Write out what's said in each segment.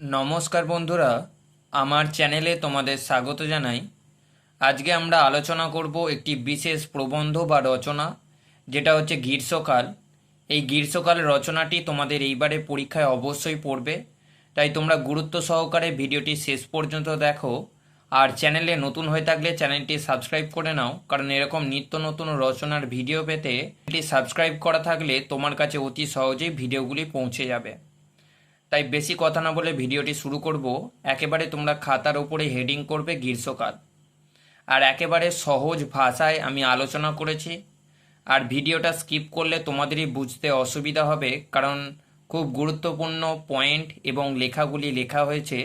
নমস্কার বন্ধুরা, আমার চ্যানেলে তোমাদের স্বাগত জানাই। আজকে আমরা আলোচনা করব একটি বিশেষ প্রবন্ধ বা রচনা, যেটা হচ্ছে গ্রীষ্মকাল। এই গ্রীষ্মকাল রচনাটি তোমাদের এইবারে পরীক্ষায় অবশ্যই পড়বে। তাই তোমরা গুরুত্ব সহকারে ভিডিওটি শেষ পর্যন্ত দেখো। আর চ্যানেলে নতুন হয়ে থাকলে চ্যানেলটি সাবস্ক্রাইব করে নাও, কারণ এরকম নিত্য নতুন রচনার ভিডিও পেতে চ্যানেলটি সাবস্ক্রাইব করা থাকলে তোমার কাছে অতি সহজেই ভিডিওগুলি পৌঁছে যাবে। তাই বেশি কথা না বলে ভিডিওটি শুরু করব। একেবারে তোমরা খাতার উপরে হেডিং করবে গ্রীষ্মকাল। আর একেবারে সহজ ভাষায় আমি আলোচনা করেছি। আর ভিডিওটা স্কিপ করলে তোমাদেরই বুঝতে অসুবিধা হবে, কারণ খুব গুরুত্বপূর্ণ পয়েন্ট এবং লেখাগুলি লেখা হয়েছে।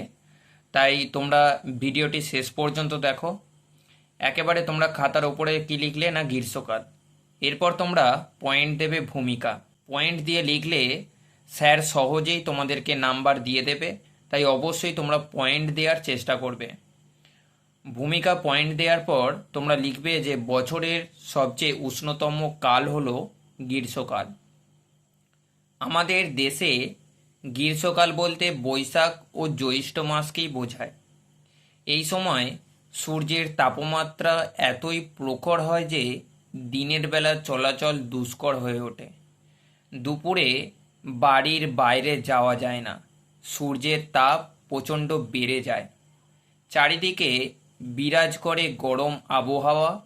তাই তোমরা ভিডিওটি শেষ পর্যন্ত দেখো। একেবারে তোমরা খাতার ওপরে কি লিখলে না গ্রীষ্মকাল। এরপর তোমরা পয়েন্ট দেবে ভূমিকা। পয়েন্ট দিয়ে লিখলে স্যার সহজেই তোমাদেরকে নাম্বার দিয়ে দেবে, তাই অবশ্যই তোমরা পয়েন্ট দেওয়ার চেষ্টা করবে। ভূমিকা পয়েন্ট দেওয়ার পর তোমরা লিখবে যে বছরের সবচেয়ে উষ্ণতম কাল হলো গ্রীষ্মকাল। আমাদের দেশে গ্রীষ্মকাল বলতে বৈশাখ ও জ্যৈষ্ঠ মাসকেই বোঝায়। এই সময় সূর্যের তাপমাত্রা এতই প্রখর হয় যে দিনের বেলা চলাচল দুষ্কর হয়ে ওঠে। দুপুরে বাড়ির বাইরে যাওয়া যায় না। সূর্যের তাপ প্রচণ্ড বেড়ে যায়। চারিদিকে বিরাজ করে গরম আবহাওয়া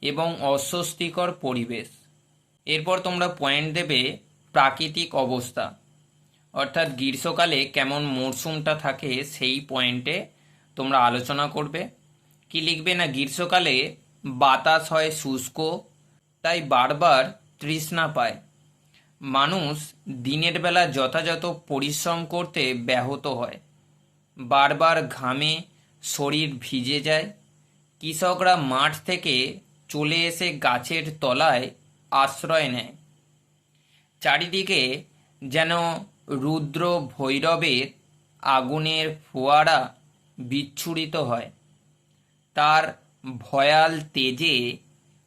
এবং অস্বস্তিকর পরিবেশ। এরপর তোমরা পয়েন্ট দেবে প্রাকৃতিক অবস্থা। অর্থাৎ গ্রীষ্মকালে কেমন মরশুমটা থাকে সেই পয়েন্টে তোমরা আলোচনা করবে। কি লিখবে না গ্রীষ্মকালে বাতাস হয় শুষ্ক, তাই বারবার তৃষ্ণা পায়। মানুষ দিনের বেলা যথাযথ পরিশ্রম করতে ব্যাহত হয়। বারবার ঘামে শরীর ভিজে যায়। কৃষকরা মাঠ থেকে চলে এসে গাছের তলায় আশ্রয় নেয়। চারিদিকে যেন রুদ্র ভৈরবের আগুনের ফোয়ারা বিচ্ছুরিত হয়। তার ভয়াল তেজে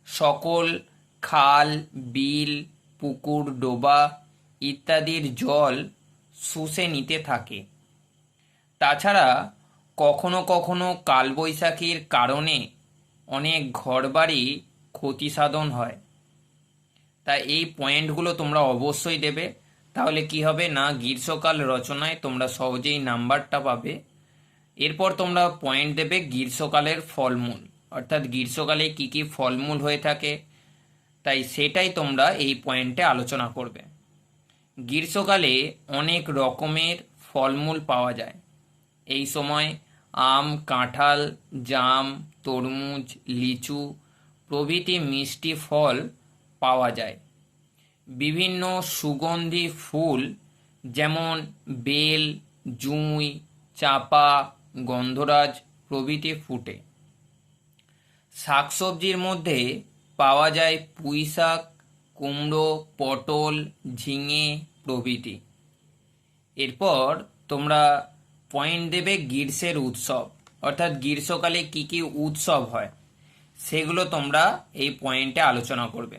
সকল খাল, বিল পুকুর, ডোবা ইত্যাদির জল শুষে নিতে থাকে। তাছাড়া কখনো কখনো কালবৈশাখীর কারণে অনেক ঘরবাড়ি ক্ষতিসাধন হয়। তাই এই পয়েন্টগুলো তোমরা অবশ্যই দেবে। তাহলে কি হবে? না, গ্রীষ্মকাল রচনায় তোমরা সহজেই নাম্বারটা পাবে। এরপর তোমরা পয়েন্ট দেবে গ্রীষ্মকালের ফলমূল। অর্থাৎ গ্রীষ্মকালে কি কি ফলমূল হয়ে থাকে? তাই সেটাই তোমরা এই পয়েন্টে আলোচনা করবে। গ্রীষ্মকালে অনেক রকমের ফলমূল পাওয়া যায়। এই সময় আম, কাঁঠাল, জাম, তরমুজ, লিচু প্রভৃতি মিষ্টি ফল পাওয়া যায়। বিভিন্ন সুগন্ধি ফুল যেমন বেল, জুঁই, চাপা, গন্ধরাজ প্রভৃতি ফুটে। শাকসবজির মধ্যে পাওয়া যায় পুঁই শাক কুমড়ো, পটল, ঝিঙে প্রভৃতি। এরপর তোমরা পয়েন্ট দেবে গ্রীষ্মের উৎসব। অর্থাৎ গ্রীষ্মকালে কি কি উৎসব হয়, সেগুলো তোমরা এই পয়েন্টে আলোচনা করবে।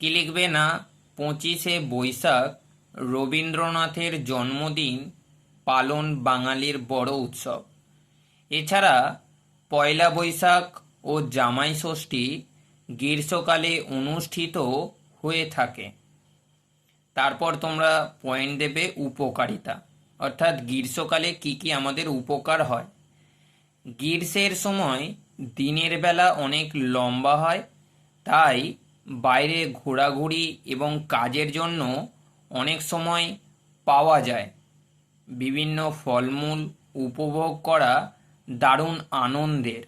কি লিখবে না? পঁচিশে বৈশাখ, রবীন্দ্রনাথের জন্মদিন, পালন বাঙালির বড় উৎসব। এছাড়া পয়লা বৈশাখ ও জামাই ষষ্ঠী গ্রীষ্মকালে অনুষ্ঠিত হয়ে থাকে। তারপর তোমরা পয়েন্ট দেবে উপকারিতা। অর্থাৎ গ্রীষ্মকালে কি কি আমাদের উপকার হয়? গ্রীষ্মের সময় দিনের বেলা অনেক লম্বা হয়, তাই বাইরে ঘোরাঘুরি এবং কাজের জন্য অনেক সময় পাওয়া যায়। বিভিন্ন ফলমূল উপভোগ করা দারুণ আনন্দের।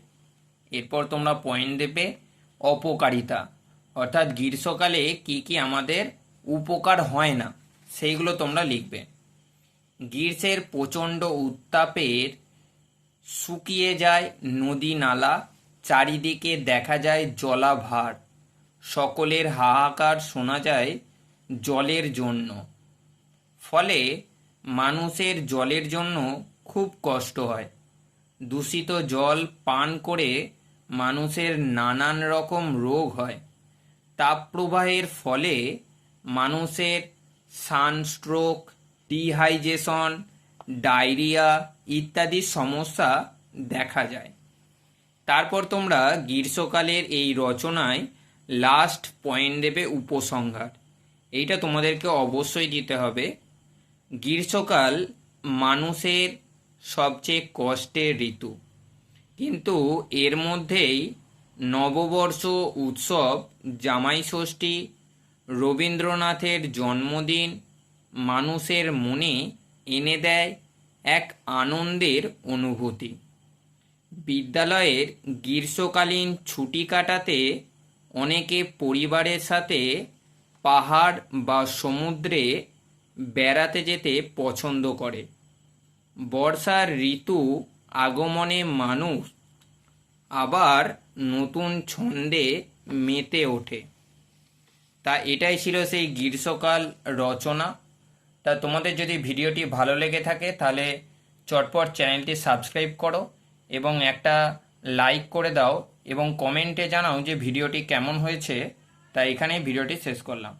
এরপর তোমরা পয়েন্ট দেবে অপকারিতা। অর্থাৎ গ্রীষ্মকালে কি কি আমাদের উপকার হয় না, সেইগুলো তোমরা লিখবে। গ্রীষ্মের প্রচণ্ড উত্তাপের শুকিয়ে যায় নদী নালা, চারিদিকে দেখা যায় জলাভার। সকলের হাহাকার শোনা যায় জলের জন্য। ফলে মানুষের জলের জন্য খুব কষ্ট হয়। দূষিত জল পান করে মানুষের নানান রকম রোগ হয়। তাপপ্রবাহের ফলে মানুষের সানস্ট্রোক ডিহাইজেশন ডায়রিয়া ইত্যাদি সমস্যা দেখা যায়। তারপর তোমরা গ্রীষ্মকালের এই রচনায় লাস্ট পয়েন্ট দেবে উপসংহার। এইটা তোমাদেরকে অবশ্যই দিতে হবে। গ্রীষ্মকাল মানুষের সবচেয়ে কষ্টের ঋতু। কিন্তু এর মধ্যেই নববর্ষ উৎসব, জামাই ষষ্ঠী, রবীন্দ্রনাথের জন্মদিন মানুষের মনে এনে দেয় এক আনন্দের অনুভূতি। বিদ্যালয়ের গ্রীষ্মকালীন ছুটি কাটাতে অনেকে পরিবারের সাথে পাহাড় বা সমুদ্রে বেড়াতে যেতে পছন্দ করে। বর্ষার ঋতু আগমনে মানুষ আবার নতুন ছন্দে মেতে ওঠে। তা এটাই ছিল সেই গ্রীষ্মকাল রচনা। তা তোমাদের যদি ভিডিওটি ভালো লেগে থাকে, তাহলে চটপট চ্যানেলটি সাবস্ক্রাইব করো এবং একটা লাইক করে দাও এবং কমেন্টে জানাও যে ভিডিওটি কেমন হয়েছে। তা এখানেই ভিডিওটি শেষ করলাম।